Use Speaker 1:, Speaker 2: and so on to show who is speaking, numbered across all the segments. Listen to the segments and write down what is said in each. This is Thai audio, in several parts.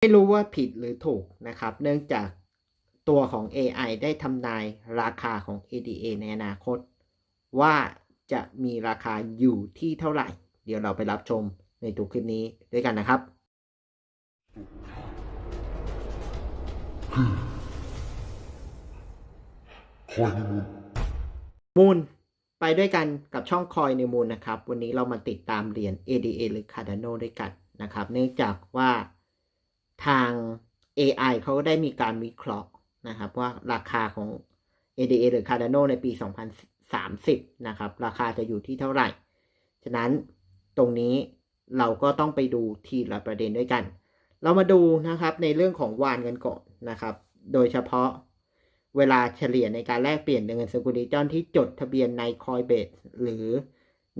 Speaker 1: ไม่รู้ว่าผิดหรือถูกนะครับ เนื่องจากตัวของ AI ได้ทำนายราคาของ ADA ในอนาคต ว่าจะมีราคาอยู่ที่เท่าไหร่ เดี๋ยวเราไปรับชมในตัวคลิปนี้ด้วยกันนะครับมูลไปด้วยกันกับช่องคอยในมูลนะครับ วันนี้เรามาติดตามเหรียญ ADA หรือ Cardano ด้วยกันนะครับ เนื่องจากว่า ทาง AI เขาก็ได้มีการวิเคราะห์นะครับว่าราคาของ ADA หรือ Cardano ในปี 2030 นะครับ ราคาจะอยู่ที่เท่าไหร่ ฉะนั้นตรงนี้เราก็ต้องไปดูทีละประเด็นด้วยกัน เรามาดูนะครับในเรื่องของวานกันก่อนนะครับ โดยเฉพาะเวลาเฉลี่ยในการแลกเปลี่ยนเงินสกุลดิจิตอลที่จดทะเบียนใน Coinbase หรือ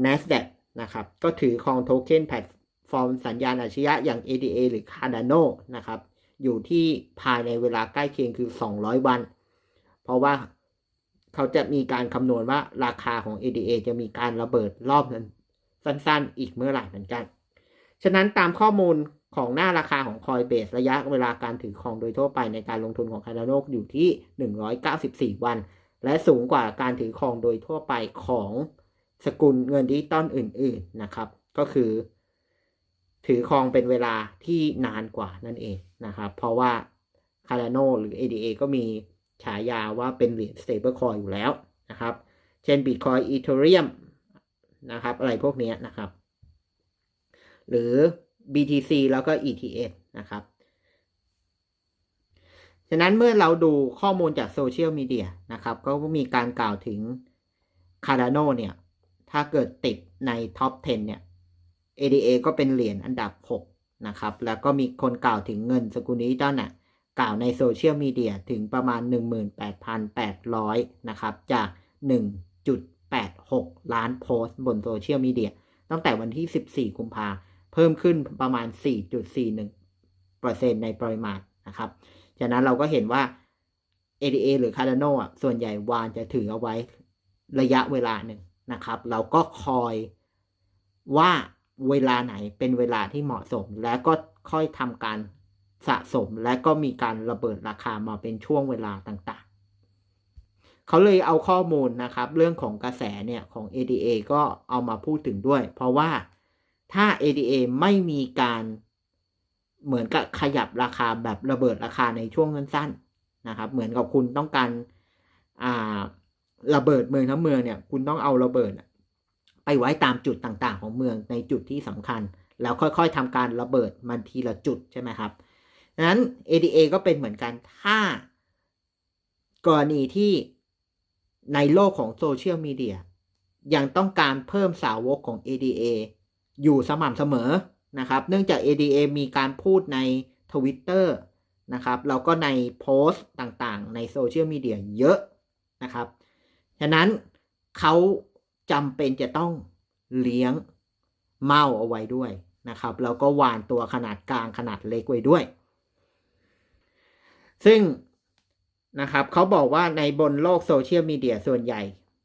Speaker 1: NASDAQ นะครับ ก็ถือครองโทเค็นแพลต ฟอร์มสัญญาณอาชญะอย่าง ADA หรือ Cardano นะครับ อยู่ที่ภายในเวลาใกล้เคียงคือ 200 วัน เพราะว่าเขาจะมีการคำนวณว่าราคาของ ADA จะมีการระเบิดรอบนั้นสั้นๆ อีกเมื่อไหร่เหมือนกัน ฉะนั้นตามข้อมูลของหน้าราคาของ Coinbase ระยะเวลาการถือครองโดยทั่วไปในการลงทุนของ Cardano อยู่ที่ 194 วัน และสูงกว่าการถือครองโดยทั่วไปของสกุลเงินดิจิตอลอื่น ๆ นะครับ ก็คือ ถือครองเป็นเวลาที่นานกว่านั่นเองนะครับ เพราะว่า Cardano หรือ ADA ก็มีฉายาว่าเป็นเหรียญ stablecoin อยู่แล้วนะครับ เช่น Bitcoin Ethereum นะครับ อะไรพวกนี้นะครับ หรือ BTC แล้วก็ ETH นะครับ ฉะนั้นเมื่อเราดูข้อมูลจากโซเชียลมีเดียนะครับ ก็มีการกล่าวถึง Cardano เนี่ย ถ้าเกิดติดในท็อป 10 เนี่ย ADA ก็เป็นเหรียญอันดับ 6 นะครับ แล้วก็มีคนกล่าวถึงเงินสกุลดิจิตอลน่ะกล่าวในโซเชียลมีเดียถึงประมาณ 18,800 นะครับ จาก 1.86 ล้านโพสต์บนโซเชียลมีเดียตั้งแต่วันที่ 14 กุมภาเพิ่มขึ้นประมาณ 4.41%ในปริมาณนะครับฉะนั้นเราก็เห็นว่า ADA หรือ Cardano อะส่วนใหญ่วานจะถือเอาไว้ระยะเวลาหนึ่งนะครับ เราก็คอยว่า เวลาไหนเป็นเวลาที่เหมาะสม แล้วก็ค่อยทำการสะสมและก็มีการระเบิดราคามาเป็นช่วงเวลาต่างๆ เขาเลยเอาข้อมูลนะครับ เรื่องของกระแสเนี่ยของ ADA ก็เอามาพูดถึงด้วย เพราะว่าถ้า ADA ไม่มีการเหมือนกับขยับราคาแบบระเบิดราคาในช่วงสั้นๆนะครับ เหมือนกับคุณต้องการอ่าระเบิดเมืองทั้งเมืองเนี่ย คุณต้องเอาระเบิด ไปไว้ตามจุดต่างๆ ของเมืองในจุดที่สำคัญ แล้วค่อยๆทำการระเบิดมันทีละจุดใช่ไหมครับดังนั้น ADA ก็เป็นเหมือนกันถ้ากรณีที่ในโลกของโซเชียลมีเดียยังต้องการเพิ่มสาวกของ ADA อยู่สม่ำเสมอนะครับ เนื่องจาก ADA มีการพูดใน Twitter นะครับแล้วก็ในโพสต์ต่างๆ ในโซเชียลมีเดียเยอะนะครับ ฉะนั้นเขา จำเป็นจะต้องเลี้ยงเมาเอาไว้ด้วยนะครับ แล้วก็วานตัวขนาดกลางขนาดเล็กไว้ด้วย ซึ่งนะครับเขาบอกว่าในบนโลกโซเชียลมีเดียส่วนใหญ่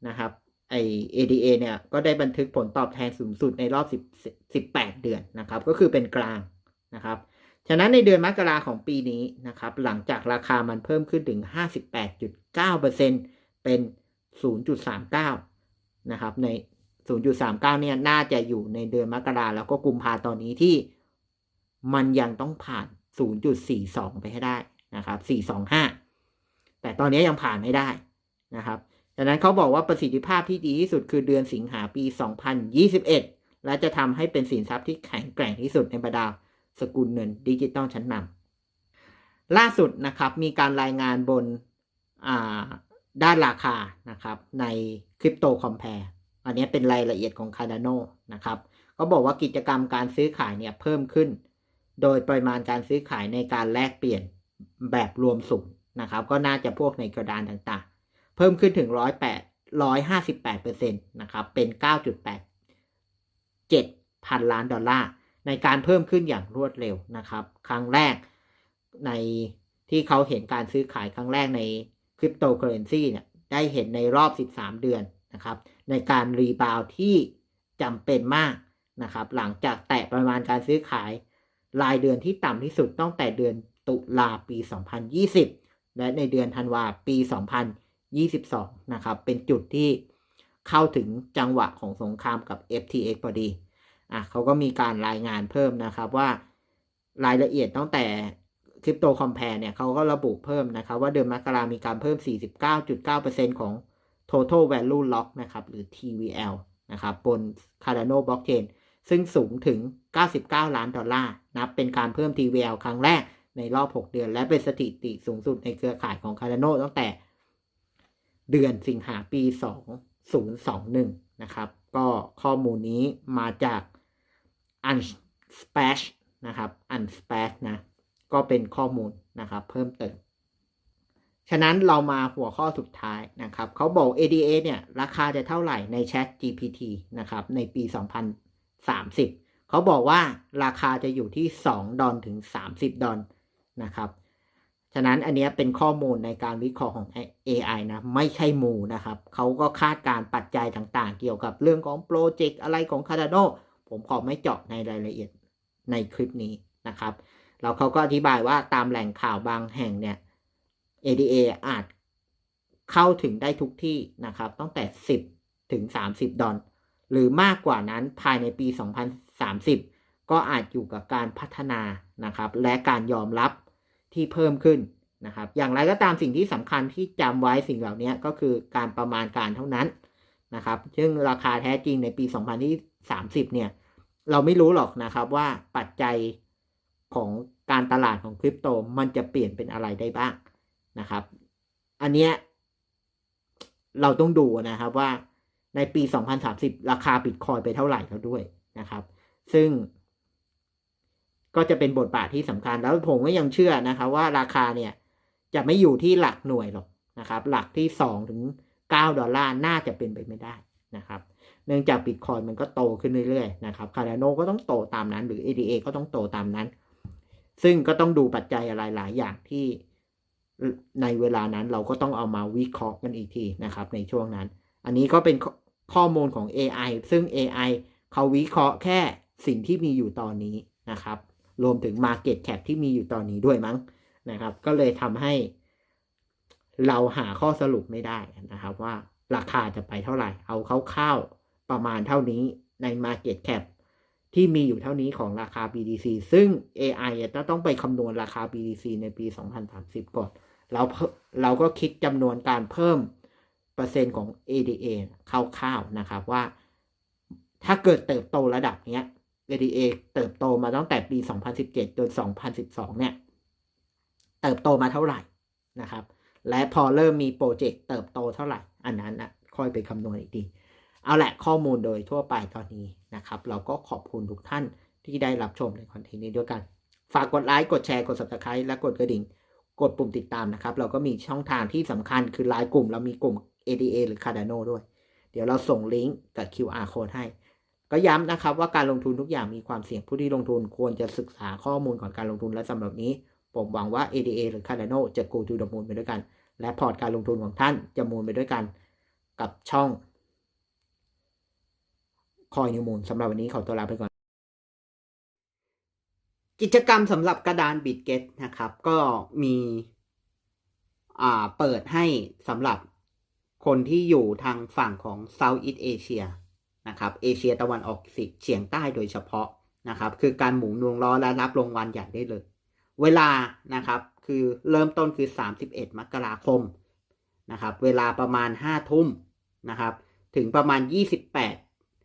Speaker 1: นะครับไอ ADA เนี่ยก็ได้บันทึกผลตอบแทนสูงสุดในรอบ 10 18 เดือนนะครับ ก็คือเป็นกลางนะครับ ฉะนั้นในเดือนมกราของปีนี้นะครับ หลังจากราคามันเพิ่มขึ้นถึง 58.9%เป็น 0.39 นะครับใน 0.39 เนี่ยน่าจะอยู่ในเดือนมกราแล้วก็กุมภาตอนนี้ที่มันยังต้องผ่าน 0.42 ไปให้ได้นะครับ 425 แต่ตอนนี้ยังผ่านไม่ได้นะครับดังนั้นเขาบอกว่าประสิทธิภาพที่ดีที่สุดคือเดือนสิงหาปี 2021 และจะทำให้เป็นสินทรัพย์ที่แข็งแกร่งที่สุดในบรรดาสกุลเงินดิจิตอลชั้นนำล่าสุดนะครับมีการรายงานบนด้านราคานะครับใน คริปโตคอมเพร์อันนี้เป็นรายละเอียดของ Cardano นะครับเขาบอกว่ากิจกรรมการซื้อขายเนี่ยเพิ่มขึ้น โดยปริมาณการซื้อขายในการแลกเปลี่ยนแบบรวมสูงนะครับ ก็น่าจะพวกในกระดานต่างๆ เพิ่มขึ้นถึงร้อยแปดร้อยห้าสิบแปดเปอร์เซ็นต์นะครับเป็นเก้าจุดแปดเจ็ดพันล้านดอลลาร์ในการเพิ่มขึ้นอย่างรวดเร็วนะครับ ครั้งแรกในที่เขาเห็นการซื้อขายครั้งแรกในคริปโตเคอเรนซีเนี่ยได้เห็นในรอบ 13 เดือน นะครับในการรีบาวที่จำเป็นมากนะครับหลังจากแตะประมาณการซื้อขาย รายเดือนที่ต่ำที่สุดตั้งแต่เดือนตุลาปี 2020 และในเดือนธันวาปี 2022 นะครับเป็นจุดที่เข้าถึงจังหวะของสงครามกับ FTX พอดีอะเขาก็มีการรายงานเพิ่มนะครับว่ารายละเอียดตั้งแต่คริปโตคอมแพร์เนี่ยเขาก็ระบุเพิ่มนะครับว่าเดือนมกรามีการเพิ่ม 49.9%ของ total value lock นะครับหรือ TVL นะครับบน Cardano blockchain ซึ่งสูงถึง 99 ล้านดอลลาร์นับเป็นการเพิ่ม TVL ครั้งแรกในรอบ 6 เดือน และเป็นสถิติสูงสุดในเครือข่ายของ Cardano ตั้งแต่เดือนสิงหาปี 2021 นะครับ ก็ข้อมูลนี้มาจาก Unsplash นะครับ Unsplash นะ ก็เป็นข้อมูลนะครับเพิ่มเติม ฉะนั้นเรามาหัวข้อสุดท้ายนะครับเขาบอก ADA เนี่ยราคาจะเท่าไหร่ใน Chat GPT นะครับในปี 2030 เขาบอกว่าราคาจะอยู่ที่ 2 ดอลถึง 30 ดอลนะครับ ฉะนั้นอันนี้เป็นข้อมูลในการวิเคราะห์ของ AI นะ ไม่ใช่มูนะครับ เขาก็คาดการปัจจัยต่างๆ เกี่ยวกับเรื่องของโปรเจกต์อะไรของ Cardano ผมขอไม่เจาะในรายละเอียดในคลิปนี้นะครับ แล้วเขาก็อธิบายว่าตามแหล่งข่าวบางแห่งเนี่ย ADA อาจเข้าถึงได้ทุกที่นะครับ ตั้งแต่ 10 ถึง 30 ดอลหรือมากกว่านั้นภายในปี 2030 ก็อาจอยู่กับการพัฒนานะครับ และการยอมรับที่เพิ่มขึ้นนะครับ อย่างไรก็ตามสิ่งที่สำคัญที่จำไว้สิ่งเหล่านี้ก็คือการประมาณการเท่านั้นนะครับ ซึ่งราคาแท้จริงในปี 2030 เนี่ย เราไม่รู้หรอกนะครับว่าปัจจัยของการตลาดของคริปโตมันจะเปลี่ยนเป็นอะไรได้บ้าง นะครับ อันเนี้ยเราต้องดูนะครับว่าในปี 2030 ราคาบิตคอยไปเท่าไหร่แล้วด้วยนะครับ ซึ่งก็จะเป็นบทบาทที่สำคัญแล้วผมก็ยังเชื่อนะครับว่าราคาเนี่ยจะไม่อยู่ที่หลักหน่วยหรอกนะครับ หลักที่ 2 ถึง 9 ดอลลาร์น่าจะเป็นไปไม่ได้นะครับ เนื่องจากบิตคอยมันก็โตขึ้นเรื่อยๆนะครับคาร์โนก็ต้องโตตามนั้นหรือ ADA ก็ต้องโตตามนั้น ซึ่งก็ต้องดูปัจจัยอะไรหลายอย่างที่ ในเวลานั้นเราก็ต้องเอามาวิเคราะห์กันอีกทีนะครับในช่วงนั้น อันนี้ก็เป็นข้อมูลของ AI ซึ่ง AI เขาวิเคราะห์แค่สิ่งที่มีอยู่ตอนนี้นะครับ รวมถึง Market Cap ที่มีอยู่ตอนนี้ด้วยมั้งนะครับ ก็เลยทำให้เราหาข้อสรุปไม่ได้นะครับว่าราคาจะไปเท่าไหร่ เอาคร่าวๆประมาณเท่านี้ใน Market Cap ที่มีอยู่เท่านี้ของราคา BTC ซึ่ง AI จะต้องไปคำนวณราคา BTC ในปี 2030 ก่อน เราเราก็คิดจำนวนการเพิ่มเปอร์เซ็นต์ของ ADA คร่าวๆนะครับว่า ถ้าเกิดเติบโตระดับเนี้ย ADA เติบโตมาตั้งแต่ปี 2017 จน 2012 เนี่ย เติบโตมาเท่าไหร่นะครับ และพอเริ่มมีโปรเจกต์เติบโตเท่าไหร่ อันนั้นนะค่อยไปคำนวณอีกทีเอาแหละข้อมูลโดยทั่วไปตอนนี้นะครับ เราก็ขอบคุณทุกท่านที่ได้รับชมในคอนเทนต์นี้ด้วยกัน ฝากกดไลค์ กดแชร์ กด subscribe และกดกระดิ่ง กดปุ่มติดตามนะครับ เราก็มีช่องทางที่สำคัญคือไลน์กลุ่ม เรามีกลุ่ม ADA หรือ Cardano ด้วย เดี๋ยวเราส่งลิงก์กับ QR code ให้ ก็ย้ำนะครับว่าการลงทุนทุกอย่างมีความเสี่ยงผู้ที่ลงทุนควรจะศึกษาข้อมูลก่อนการลงทุนและสำหรับนี้ ผมหวังว่า ADA หรือ Cardano จะ go to the moon ไปด้วยกัน และพอร์ตการลงทุนของท่านจะมูลไปด้วยกันกับช่องคอยนิวมูลสำหรับวันนี้ขอตัวลาไปก่อน กิจกรรมสำหรับกระดานบิตเกตนะครับ ก็มีเปิดให้สำหรับคนที่อยู่ทางฝั่งของ Southeast Asia นะครับเอเชียตะวันออกเฉียงใต้โดยเฉพาะนะครับ คือการหมุนวงล้อและรับรางวัลใหญ่ได้เลย เวลานะครับคือเริ่มต้นคือ 31 มกราคมนะครับ เวลาประมาณ 5 ทุ่มนะครับ ถึงประมาณ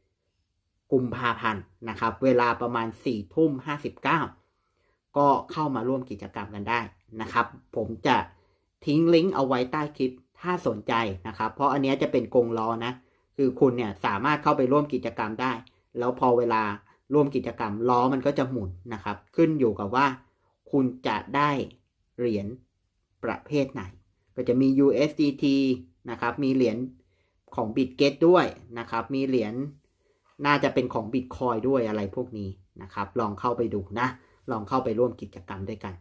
Speaker 1: 28 กุมภาพันธ์นะครับ เวลาประมาณ 4 ทุ่ม 59 ก็เข้ามาร่วมกิจกรรมกันได้นะครับ ผมจะทิ้งลิงก์เอาไว้ใต้คลิปถ้าสนใจนะครับ เพราะอันนี้จะเป็นกงล้อนะ คือคุณเนี่ยสามารถเข้าไปร่วมกิจกรรมได้ แล้วพอเวลาร่วมกิจกรรมล้อมันก็จะหมุนนะครับ ขึ้นอยู่กับว่า คุณจะได้เหรียญประเภทไหน ก็จะมี USDT นะครับ มีเหรียญของ BitGet ด้วยนะครับ มีเหรียญน่าจะเป็นของ Bitcoin ด้วยอะไรพวกนี้นะครับ ลองเข้าไปดูนะ ลองเข้าไปร่วมกิจกรรมด้วยกัน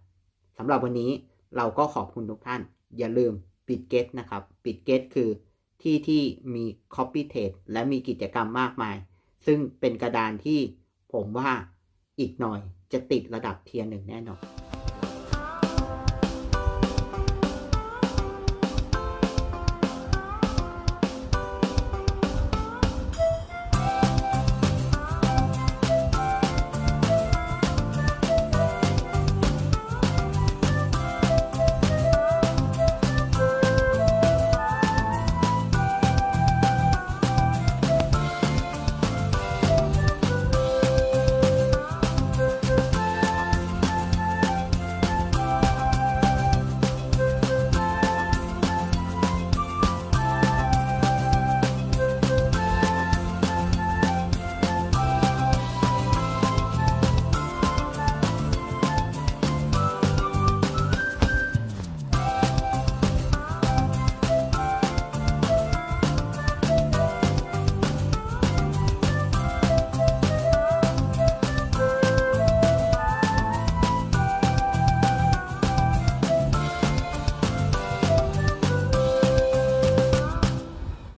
Speaker 1: สำหรับวันนี้เราก็ขอบคุณทุกท่าน อย่าลืมปิดเกตนะครับ ปิดเกตคือที่ที่มี Copy Trade และมีกิจกรรมมากมาย ซึ่งเป็นกระดานที่ผมว่าอีกหน่อยจะติดระดับเทียร์หนึ่งแน่นอน